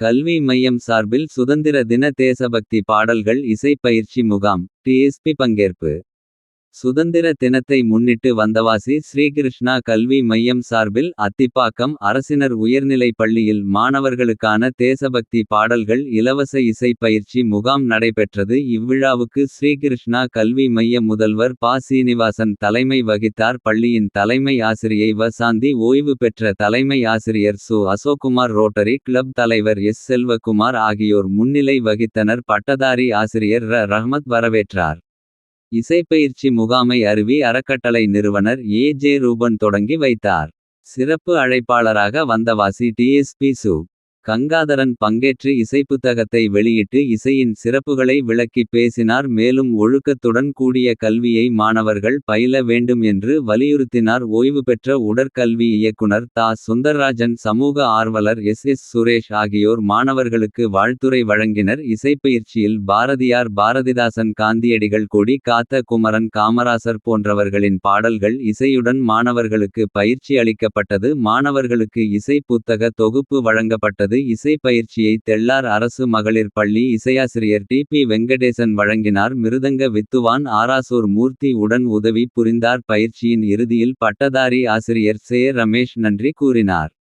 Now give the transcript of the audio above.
கல்வி மையம் சார்பில் சுதந்திர தின தேசபக்தி பாடல்கள் இசை பயிற்சி முகாம் டிஎஸ்பி பங்கேற்பு. சுதந்திர தினத்தை முன்னிட்டு வந்தவாசி ஸ்ரீகிருஷ்ணா கல்வி மையம் சார்பில் அத்திப்பாக்கம் அரசினர் உயர்நிலைப் பள்ளியில் மாணவர்களுக்கான தேசபக்தி பாடல்கள் இலவச இசை பயிற்சி முகாம் நடைபெற்றது. இவ்விழாவுக்கு ஸ்ரீகிருஷ்ணா கல்வி மைய முதல்வர் பா. சீனிவாசன் தலைமை வகித்தார். பள்ளியின் தலைமை ஆசிரியை வசாந்தி ஓய்வு பெற்ற தலைமை ஆசிரியர் சு. அசோக்குமார் ரோட்டரி கிளப் தலைவர் எஸ். செல்வகுமார் ஆகியோர் முன்னிலை வகித்தனர். பட்டதாரி ஆசிரியர் ர. ரஹ்மத் வரவேற்றார். இசைப்பயிற்சி முகாமை அருவி அறக்கட்டளை நிறுவனர் ஏ ஜே ரூபன் தொடங்கி வைத்தார். சிறப்பு அழைப்பாளராக வந்தவாசி டிஎஸ்பி சு. கங்காதரன் பங்கேற்று இசைப்புத்தகத்தை வெளியிட்டு இசையின் சிறப்புகளை விளக்கிப் பேசினார். மேலும் ஒழுக்கத்துடன் கூடிய கல்வியை மாணவர்கள் பயில வேண்டும் என்று வலியுறுத்தினார். ஓய்வு பெற்ற உடற்கல்வி இயக்குனர் தா. சுந்தர்ராஜன் சமூக ஆர்வலர் எஸ். எஸ். சுரேஷ் ஆகியோர் மாணவர்களுக்கு வாழ்த்துரை வழங்கினர். இசைப்பயிற்சியில் பாரதியார் பாரதிதாசன் காந்தியடிகள் கொடி காத்த குமரன் காமராசர் போன்றவர்களின் பாடல்கள் இசையுடன் மாணவர்களுக்கு பயிற்சி அளிக்கப்பட்டது. மாணவர்களுக்கு இசை புத்தக தொகுப்பு வழங்கப்பட்டது. இசை பயிற்சியை தெள்ளார் அரசு மகளிர் பள்ளி இசையாசிரியர் டி. பி. வெங்கடேசன் வழங்கினார். மிருதங்க வித்துவான் ஆராசூர் மூர்த்தி உடன் உதவி புரிந்தார். பயிற்சியின் இறுதியில் பட்டதாரி ஆசிரியர் சே. ரமேஷ் நன்றி கூறினார்.